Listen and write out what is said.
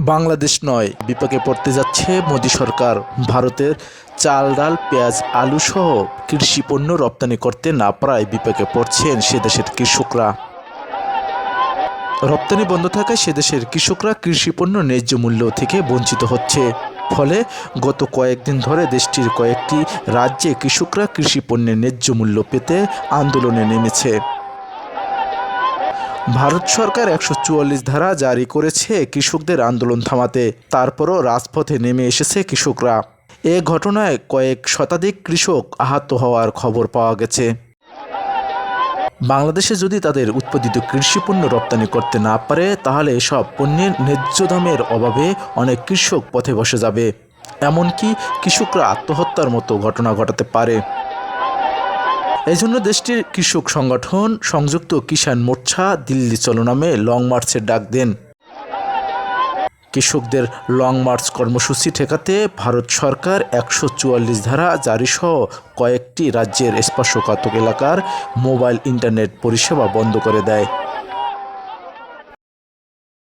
বাংলাদেশ নয়, বিপাকে পড়তে যাচ্ছে মোদী সরকার। ভারতের চাল, ডাল, পেঁয়াজ, আলু সহ কৃষি পণ্য রপ্তানি করতে না পারায় বিপাকে পড়ছেন সে দেশের কৃষকরা। রপ্তানি বন্ধ থাকায় সে দেশের কৃষকরা কৃষি পণ্য ন্যায্য মূল্য থেকে বঞ্চিত হচ্ছে। ফলে গত কয়েকদিন ধরে দেশটির কয়েকটি রাজ্যে কৃষকরা কৃষি পণ্যের ন্যায্য মূল্য পেতে আন্দোলনে নেমেছে। ভারত সরকার একশো চুয়াল্লিশ ধারা জারি করেছে কৃষকদের আন্দোলন থামাতে। তারপরও রাজপথে নেমে এসেছে কৃষকরা। এ ঘটনায় কয়েক শতাধিক কৃষক আহত হওয়ার খবর পাওয়া গেছে। বাংলাদেশে যদি তাদের উৎপাদিত কৃষিপণ্য রপ্তানি করতে না পারে, তাহলে এসব পণ্যের ন্যায্য দামের অভাবে অনেক কৃষক পথে বসে যাবে। এমনকি কৃষকরা আত্মহত্যার মতো ঘটনা ঘটাতে পারে। এজন্য দেশটির কৃষক সংগঠন সংযুক্ত কিষাণ মোর্চা দিল্লি চলো নামে লং মার্চের ডাক দেন। কৃষকদের লং মার্চ কর্মসূচি ঠেকাতে ভারত সরকার একশো চুয়াল্লিশ ধারা জারিসহ কয়েকটি রাজ্যের স্পর্শকাতক এলাকার মোবাইল ইন্টারনেট পরিষেবা বন্ধ করে দেয়।